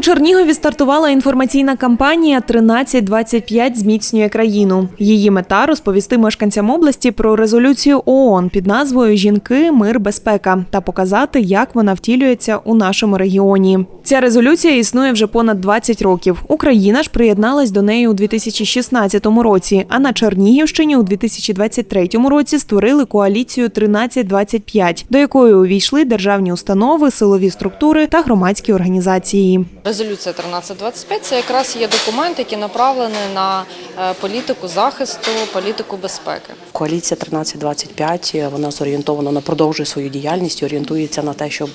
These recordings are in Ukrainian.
Чернігові стартувала інформаційна кампанія «1325 зміцнює країну. Її мета розповісти мешканцям області про резолюцію ООН під назвою Жінки, мир, безпека та показати, як вона втілюється у нашому регіоні. Ця резолюція існує вже понад 20 років. Україна ж приєдналась до неї у 2016 році. А на Чернігівщині у 2023 році створили коаліцію «1325», до якої увійшли державні установи, силові структури та громадські організації. Резолюція 1325 – це якраз є документ, який направлений на е, політику захисту, політику безпеки. Коаліція 1325 е, вона зорієнтована на продовжує свою діяльність, орієнтується на те, щоб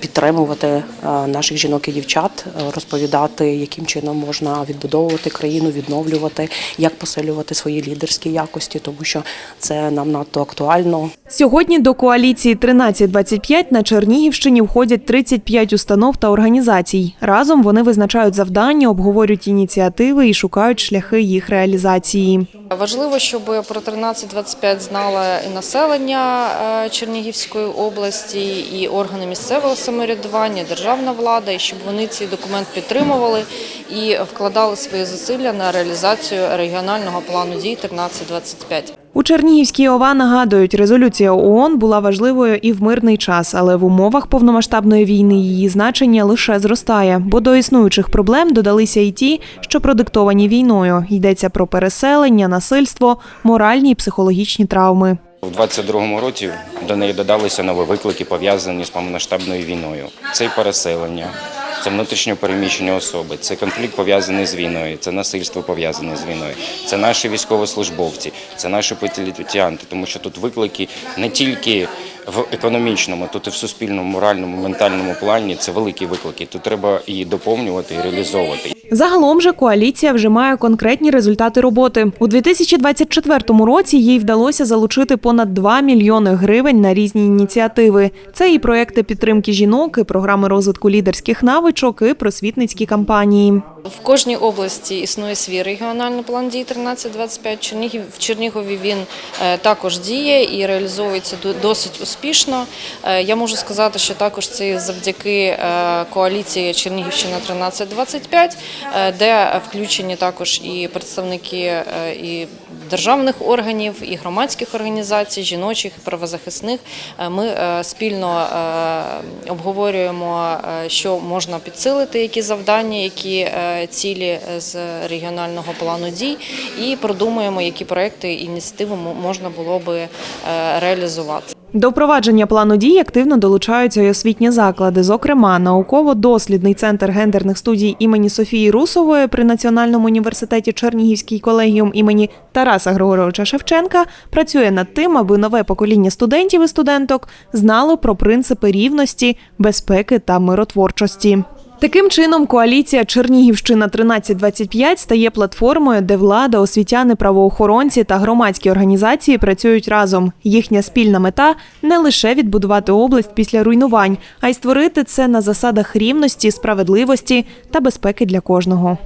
підтримувати е, наших жінок і дівчат, розповідати, яким чином можна відбудовувати країну, відновлювати, як посилювати свої лідерські якості, тому що це нам надто актуально. Сьогодні до коаліції 1325 на Чернігівщині входять 35 установ та організацій. Разом вони визначають завдання, обговорюють ініціативи і шукають шляхи їх реалізації. Важливо, щоб про 1325 знало і населення е, Чернігівської області, і органи місцевого самоврядування, державна влада, і щоб вони цей документ підтримували і вкладали свої зусилля на реалізацію регіонального плану дій 1325. У Чернігівській ОВА нагадують, резолюція ООН була важливою і в мирний час, але в умовах повномасштабної війни її значення лише зростає, бо до існуючих проблем додалися і ті, що продиктовані війною. Йдеться про переселення, насильство, моральні і психологічні травми. У 22-му році до неї додалися нові виклики, пов'язані з повномасштабною війною. Це і переселення, це внутрішньо переміщення особи, це конфлікт пов'язаний з війною, це насильство пов'язане з війною, це наші військовослужбовці, це наші політвітянти, тому що тут виклики не тільки в економічному, тут і в суспільному, моральному, ментальному плані. Це великі виклики. Тут треба її доповнювати і реалізовувати. Загалом же коаліція вже має конкретні результати роботи. У 2024 році їй вдалося залучити понад 2 мільйони гривень на різні ініціативи. Це і проекти підтримки жінок, і програми розвитку лідерських навичок, і просвітницькі кампанії. В кожній області існує свій регіональний план дій 1325. Чернігів в Чернігові він е, також діє і реалізовується до- досить успішно. Е, Я можу сказати, що також це завдяки е, коаліції Чернігівщина 1325, е, де включені також і представники і державних органів, і громадських організацій, жіночих, і правозахисних. Ми спільно обговорюємо, що можна підсилити, які завдання, які цілі з регіонального плану дій, і продумуємо, які проекти і ініціативи можна було би е, реалізувати. До впровадження плану дій активно долучаються й освітні заклади. Зокрема, науково-дослідний центр гендерних студій імені Софії Русової при Національному університеті Чернігівський колегіум імені Тараса Григоровича Шевченка працює над тим, аби нове покоління студентів і студенток знало про принципи рівності, безпеки та миротворчості. Таким чином, коаліція Чернігівщина 1325 стає платформою, де влада, освітяни, правоохоронці та громадські організації працюють разом. Їхня спільна мета не лише відбудувати область після руйнувань, а й створити це на засадах рівності, справедливості та безпеки для кожного.